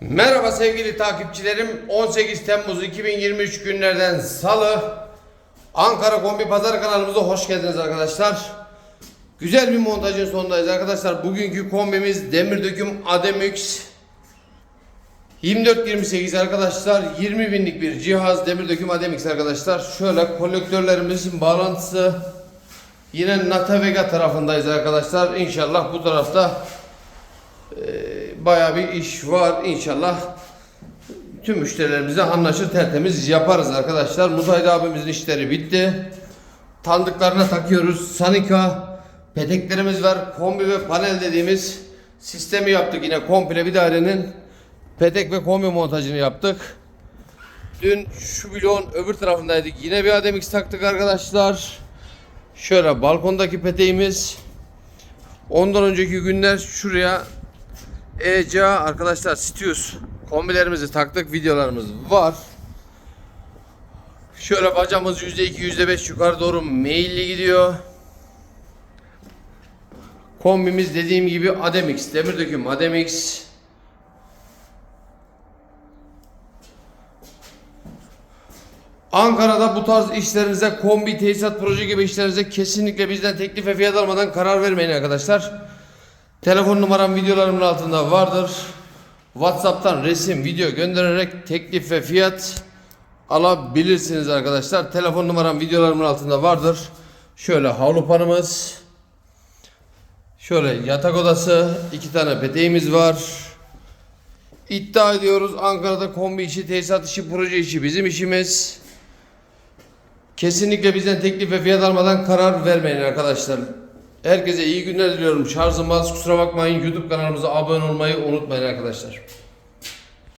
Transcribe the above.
Merhaba sevgili takipçilerim. 18 Temmuz 2023 günlerden Salı Ankara Kombi Pazar kanalımıza hoş geldiniz arkadaşlar. Güzel bir montajın sonundayız arkadaşlar. Bugünkü kombimiz demir döküm Ademix 2428 arkadaşlar 20 binlik bir cihaz demir döküm Ademix arkadaşlar. Şöyle kolektörlerimizin bağlantısı yine Natavega tarafındayız arkadaşlar. İnşallah bu tarafta Baya bir iş var inşallah. Tüm müşterilerimize anlaşır tertemiz yaparız arkadaşlar. Muzayda abimizin işleri bitti. Tandıklarına takıyoruz. Sanika peteklerimiz var. Kombi ve panel dediğimiz sistemi yaptık yine komple bir dairenin petek ve kombi montajını yaptık. Dün şu bloğun öbür tarafındaydık. Yine bir Ademix taktık arkadaşlar. Şöyle balkondaki peteğimiz. Ondan önceki günler şuraya ECA arkadaşlar Stius kombilerimizi taktık videolarımız var. Şöyle bacamız %2 %5 yukarı doğru meyilli gidiyor. Kombimiz dediğim gibi Ademix demir döküm Ademix. Ankara'da bu tarz işlerinize kombi tesisat proje gibi işlerinize kesinlikle bizden teklif ve fiyat almadan karar vermeyin arkadaşlar. Telefon numaram videolarımın altında vardır. WhatsApp'tan resim, video göndererek teklif ve fiyat alabilirsiniz arkadaşlar. Telefon numaram videolarımın altında vardır. Şöyle havlu panımız. Şöyle yatak odası. iki tane peteğimiz var. İddia ediyoruz Ankara'da kombi işi, tesisat işi, proje işi bizim işimiz. Kesinlikle bizden teklif ve fiyat almadan karar vermeyin arkadaşlar. Herkese iyi günler diliyorum. Şarjım az kusura bakmayın. YouTube kanalımıza abone olmayı unutmayın arkadaşlar.